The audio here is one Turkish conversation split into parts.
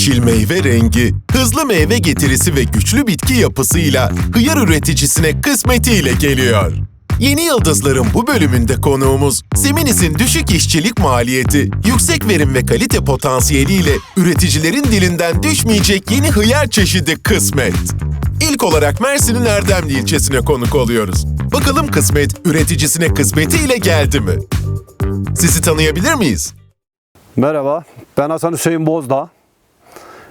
Yeşil meyve rengi, hızlı meyve getirisi ve güçlü bitki yapısıyla hıyar üreticisine kısmetiyle geliyor. Yeni Yıldızların bu bölümünde konuğumuz, Seminis'in düşük işçilik maliyeti, yüksek verim ve kalite potansiyeliyle üreticilerin dilinden düşmeyecek yeni hıyar çeşidi kısmet. İlk olarak Mersin'in Erdemli ilçesine konuk oluyoruz. Bakalım kısmet üreticisine kısmetiyle geldi mi? Sizi tanıyabilir miyiz? Merhaba, ben Hasan Hüseyin Bozdağ.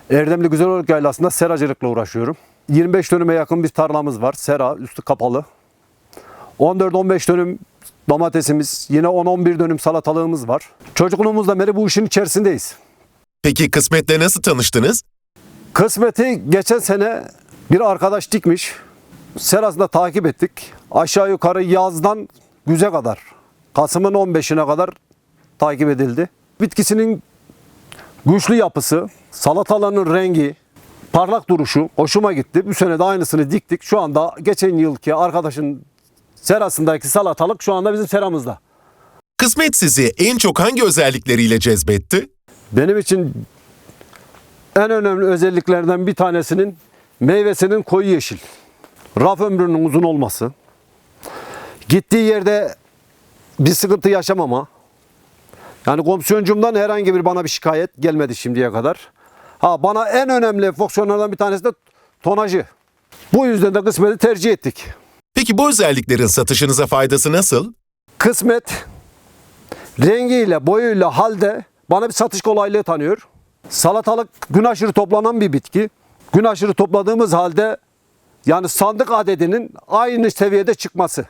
Erdemli Güzeloluk Yaylası'nda seracılıkla uğraşıyorum. 25 dönüme yakın bir tarlamız var. Sera, üstü kapalı. 14-15 dönüm domatesimiz, yine 10-11 dönüm salatalığımız var. Çocukluğumuzdan beri bu işin içerisindeyiz. Peki kısmetle nasıl tanıştınız? Kısmeti geçen sene bir arkadaş dikmiş. Serasında takip ettik. Aşağı yukarı yazdan güze kadar, Kasım'ın 15'ine kadar takip edildi. Bitkisinin güçlü yapısı, salatalarının rengi, parlak duruşu hoşuma gitti. Bu sene de aynısını diktik. Şu anda geçen yılki arkadaşın serasındaki salatalık şu anda bizim seramızda. Kısmet sizi en çok hangi özellikleriyle cezbetti? Benim için en önemli özelliklerden bir tanesinin meyvesinin koyu yeşil. Raf ömrünün uzun olması. Gittiği yerde bir sıkıntı yaşamama. Yani komisyoncumdan herhangi bir bana bir şikayet gelmedi şimdiye kadar. Ha bana en önemli fonksiyonlardan bir tanesi de tonajı. Bu yüzden de kısmeti tercih ettik. Peki bu özelliklerin satışınıza faydası nasıl? Kısmet rengiyle, boyuyla, halde bana bir satış kolaylığı tanıyor. Salatalık gün aşırı toplanan bir bitki. Gün aşırı topladığımız halde yani sandık adedinin aynı seviyede çıkması.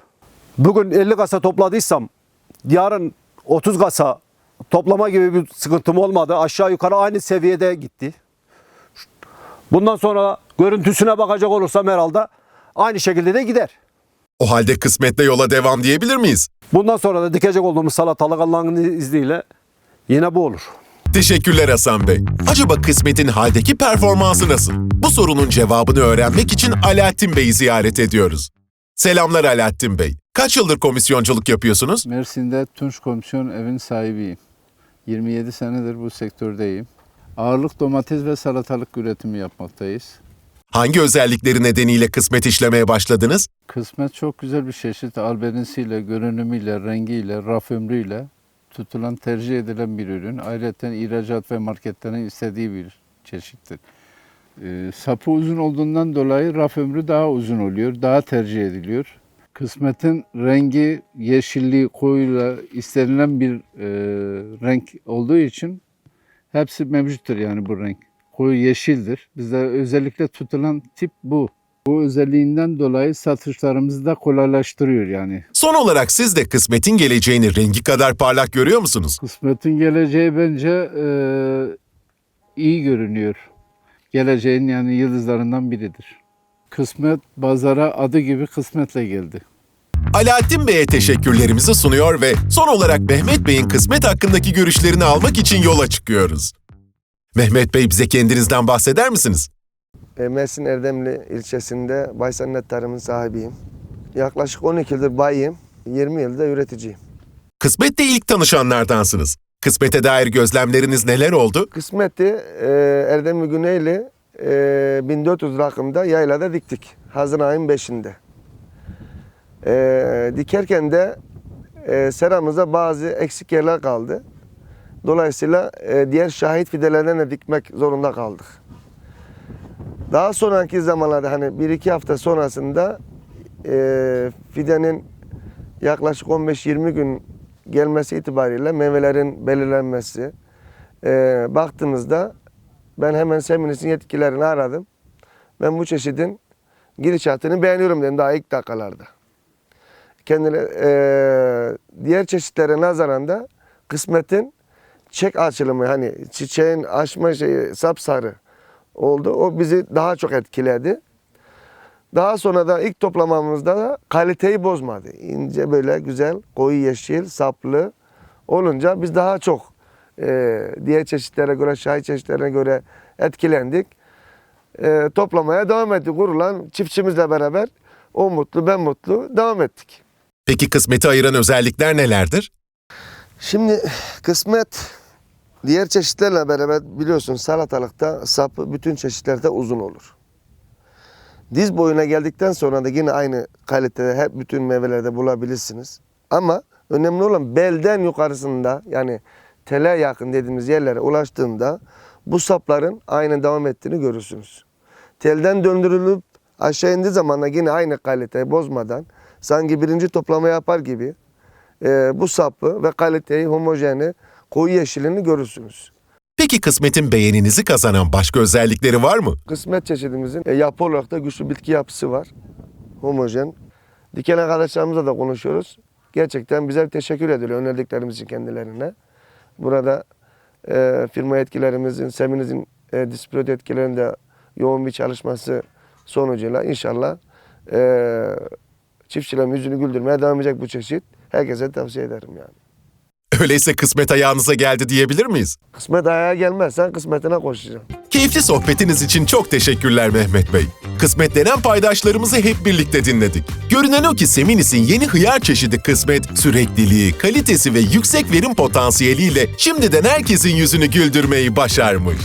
Bugün 50 kasa topladıysam yarın 30 kasa toplama gibi bir sıkıntım olmadı. Aşağı yukarı aynı seviyede gitti. Bundan sonra görüntüsüne bakacak olursam herhalde aynı şekilde de gider. O halde kısmetle yola devam diyebilir miyiz? Bundan sonra da dikecek olduğumuz salatalık Allah'ın izniyle yine bu olur. Teşekkürler Hasan Bey. Acaba kısmetin haldeki performansı nasıl? Bu sorunun cevabını öğrenmek için Alaaddin Bey'i ziyaret ediyoruz. Selamlar Alaaddin Bey. Kaç yıldır komisyonculuk yapıyorsunuz? Mersin'de Tunç Komisyon evin sahibiyim. 27 senedir bu sektördeyim. Ağırlık domates ve salatalık üretimi yapmaktayız. Hangi özellikleri nedeniyle kısmet işlemeye başladınız? Kısmet çok güzel bir çeşit. Albenisiyle, görünümüyle, rengiyle, raf ömrüyle tutulan, tercih edilen bir ürün. Ayrıca ihracat ve marketlerin istediği bir çeşittir. Ee, sapı uzun olduğundan dolayı raf ömrü daha uzun oluyor, daha tercih ediliyor. Kısmetin rengi, yeşilliği, koyuyla istenilen bir e, renk olduğu için hepsi mevcuttur yani bu renk. Koyu yeşildir. Bizde özellikle tutulan tip bu. Bu özelliğinden dolayı satışlarımızı da kolaylaştırıyor yani. Son olarak siz de kısmetin geleceğini rengi kadar parlak görüyor musunuz? Kısmetin geleceği bence e, iyi görünüyor. Geleceğin yani yıldızlarından biridir. Kısmet pazara adı gibi kısmetle geldi. Alaaddin Bey'e teşekkürlerimizi sunuyor ve son olarak Mehmet Bey'in kısmet hakkındaki görüşlerini almak için yola çıkıyoruz. Mehmet Bey bize kendinizden bahseder misiniz? E, Mersin Erdemli ilçesinde Baysannet Tarım'ın sahibiyim. Yaklaşık 12 yıldır bayım, 20 yılda üreticiyim. Kısmet'te ilk tanışanlardansınız. Kısmete dair gözlemleriniz neler oldu? Kısmeti e, Erdemli Güneyli e, 1400 rakımda yaylada diktik. Haziran ayın 5'inde. E, dikerken de e, seramıza bazı eksik yerler kaldı. Dolayısıyla e, diğer şahit fidelerden de dikmek zorunda kaldık. Daha sonraki zamanlarda hani bir iki hafta sonrasında e, fidenin yaklaşık 15-20 gün gelmesi itibariyle meyvelerin belirlenmesi e, baktığımızda ben hemen Seminis'in yetkililerini aradım. Ben bu çeşidin gidişatını beğeniyorum dedim daha ilk dakikalarda. Kendileri, e, diğer çeşitlere nazaran da kısmetin çek açılımı hani çiçeğin açma şeyi sapsarı oldu. O bizi daha çok etkiledi. Daha sonra da ilk toplamamızda da kaliteyi bozmadı. İnce böyle güzel koyu yeşil saplı olunca biz daha çok e, diğer çeşitlere göre şahit çeşitlerine göre etkilendik. E, toplamaya devam ettik. Kurulan çiftçimizle beraber o mutlu ben mutlu devam ettik. Peki kısmeti ayıran özellikler nelerdir? Şimdi kısmet Diğer çeşitlerle beraber biliyorsun salatalıkta sapı bütün çeşitlerde uzun olur. Diz boyuna geldikten sonra da yine aynı kalitede hep bütün meyvelerde bulabilirsiniz. Ama önemli olan belden yukarısında yani tele yakın dediğimiz yerlere ulaştığında bu sapların aynı devam ettiğini görürsünüz. Telden döndürülüp aşağı indiği zaman da yine aynı kaliteyi bozmadan sanki birinci toplama yapar gibi e, bu sapı ve kaliteyi homojeni koyu yeşilini görürsünüz. Peki kısmetin beğeninizi kazanan başka özellikleri var mı? Kısmet çeşidimizin e, yapı olarak da güçlü bitki yapısı var. Homojen. Diken arkadaşlarımızla da konuşuyoruz. Gerçekten bize teşekkür ediyor önerdiklerimiz için kendilerine. Burada e, firma etkilerimizin, Seminiz'in e, distribütör etkilerinin de yoğun bir çalışması sonucuyla inşallah e, çiftçilerin yüzünü güldürmeye devam edecek bu çeşit. Herkese tavsiye ederim yani. Öyleyse kısmet ayağınıza geldi diyebilir miyiz? Kısmet ayağa gelmezsen kısmetine koşacaksın. Keyifli sohbetiniz için çok teşekkürler Mehmet Bey. Kısmetlenen paydaşlarımızı hep birlikte dinledik. Görünen o ki Seminis'in yeni hıyar çeşidi kısmet, sürekliliği, kalitesi ve yüksek verim potansiyeliyle şimdiden herkesin yüzünü güldürmeyi başarmış.